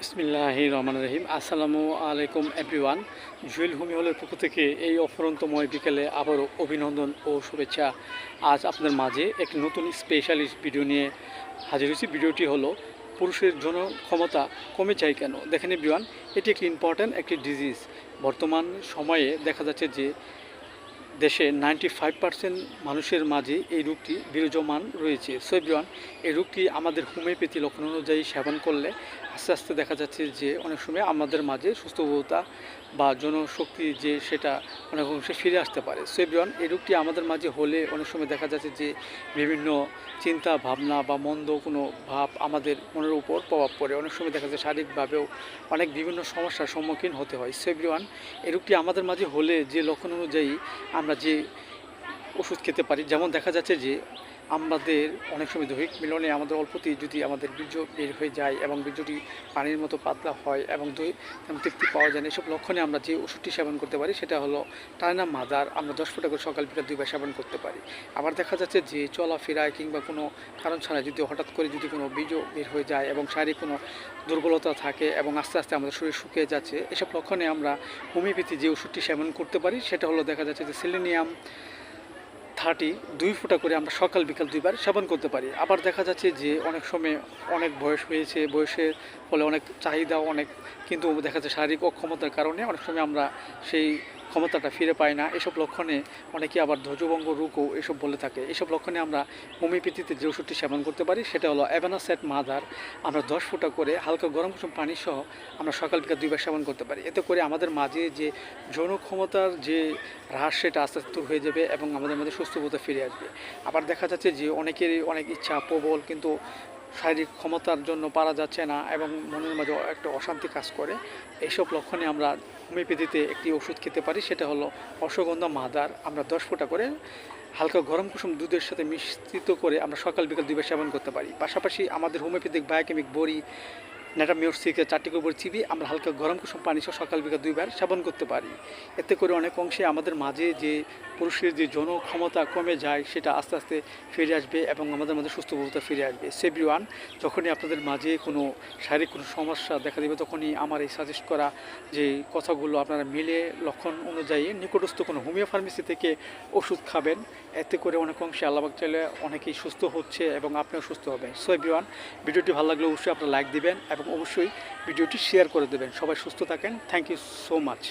বিসমিল্লাহ রহমান রহিম। আসসালামু আলাইকুম, এভরিওয়ান। জুয়েল হোমি হলের পক্ষ থেকে এই অফরন্তময় বিকেলে আবারও অভিনন্দন ও শুভেচ্ছা। আজ আপনাদের মাঝে এক নতুন স্পেশালিস্ট ভিডিও নিয়ে হাজির হয়েছি। ভিডিওটি হলো, পুরুষের জন ক্ষমতা কমে যায় কেন? দেখেন, এভরিওয়ান, এটি একটি ইম্পর্ট্যান্ট একটি ডিজিজ বর্তমান সময়ে দেখা যাচ্ছে যে দেশে নাইনটি ফাইভ পার্সেন্ট মানুষের মাঝে এই রোগটি বিরাজমান রয়েছে। সো এই রোগটি আমাদের হোমিওপ্যাথি লক্ষণ অনুযায়ী সেবন করলে আস্তে আস্তে দেখা যাচ্ছে যে অনেক সময় আমাদের মাঝে সুস্থবোধতা বা জনশক্তি যে সেটা অনেক অংশে ফিরে আসতে পারে। সো এই রোগটি আমাদের মাঝে হলে অনেক সময় দেখা যাচ্ছে যে বিভিন্ন চিন্তা ভাবনা বা মন্দ কোনো ভাব আমাদের মনের উপর প্রভাব পড়ে। অনেক সময় দেখা যায় শারীরিকভাবেও অনেক বিভিন্ন সমস্যার সম্মুখীন হতে হয়। সো এই রোগটি আমাদের মাঝে হলে যে লক্ষণ অনুযায়ী আমরা যে ওষুধ খেতে পারি। যেমন দেখা যাচ্ছে যে, আমাদের অনেক সময় দৈহিক মিলনে আমাদের অল্পতেই যদি আমাদের বীর্য বের হয়ে যায় এবং বীর্যটি পানির মতো পাতলা হয় এবং দই তৃপ্তি পাওয়া যায় না, এসব লক্ষণে আমরা যে ওষুধটি সেবন করতে পারি সেটা হলো টানা মাদার। আমরা দশ ফুটা করে সকাল বিকাল দুইবার সেবন করতে পারি। আবার দেখা যাচ্ছে যে, চলাফেরায় কিংবা কোনো কারণ ছাড়া যদি হঠাৎ করে যদি কোনো বীর্য বের হয়ে যায় এবং শারীরিক কোনো দুর্বলতা থাকে এবং আস্তে আস্তে আমাদের শরীর শুকিয়ে যাচ্ছে, এসব লক্ষণে আমরা হোমিওপ্যাথি যে ওষুধটি সেবন করতে পারি সেটা হলো দেখা যাচ্ছে যে, সিলেনিয়াম থার্টি, দুই ফুটা করে আমরা সকাল, বিকাল দুইবার সেবন করতে পারি। আবার দেখা যাচ্ছে যে অনেক সময় অনেক বয়স হয়েছে, বয়সের ফলে অনেক চাহিদা অনেক, কিন্তু দেখা যাচ্ছে শারীরিক অক্ষমতার কারণে অনেক সময় আমরা সেই ক্ষমতাটা ফিরে পাই না। এসব লক্ষণে অনেকে আবার ধ্বজভঙ্গ রোগও এসব বলে থাকে। এসব লক্ষণে আমরা হোমিওপ্যাথিতে যে ওষুধটি সেবন করতে পারি, সেটা হলো অ্যাভানাসেট মাদার। আমরা দশ ফুটা করে হালকা গরম কুসুম পানি সহ আমরা সকাল বিকাল দুইবার সেবন করতে পারি। এতে করে আমাদের মাঝে যে যৌন ক্ষমতার যে হ্রাস, সেটা আস্তে আস্তে হয়ে যাবে এবং আমাদের মধ্যে সুস্থবোধে ফিরে আসবে। আবার দেখা যাচ্ছে যে অনেকেরই অনেক ইচ্ছা প্রবল, কিন্তু শারীরিক ক্ষমতার জন্য পারা যাচ্ছে না এবং মনের মাঝে একটা অশান্তি কাজ করে। এইসব লক্ষণে আমরা হোমিওপ্যাথিতে একটি ওষুধ খেতে পারি, সেটা হলো অশ্বগন্ধা মাদার। আমরা দশ ফোঁটা করে হালকা গরম কুসুম দুধের সাথে মিশ্রিত করে আমরা সকাল বিকাল দুইবার সেবন করতে পারি। পাশাপাশি আমাদের হোমিওপ্যাথিক, বায়োকেমিক, বড়ি নেটামিওরসিকে চারটি গোবর চিবি, আমরা হালকা গরম কুসুম পানি সহ সকাল বিকাল দুইবার সেবন করতে পারি। এতে করে অনেক অংশে আমাদের মাঝে যে পুরুষের যে যৌন ক্ষমতা কমে যায়, সেটা আস্তে আস্তে ফিরে আসবে এবং আমাদের মধ্যে সুস্থবোধতা ফিরে আসবে। সেভরিওয়ান যখনই আপনাদের মাঝে কোনো শারীরিক কোনো সমস্যা দেখা দেবে, তখনই আমার এই সাজেস্ট করা যে কথাগুলো আপনারা মিলে লক্ষণ অনুযায়ী নিকটস্থ কোনো হোমিও ফার্মেসি থেকে ওষুধ খাবেন। এতে করে অনেক অংশে আল্লাহবাক চাইলে অনেকেই সুস্থ হচ্ছে এবং আপনিও সুস্থ হবেন। সো এভরিওয়ান ভিডিওটি ভালো লাগলে অবশ্যই আপনারা লাইক দিবেন এবং অবশ্যই ভিডিওটি শেয়ার করে দেবেন। সবাই সুস্থ থাকেন। Thank you so much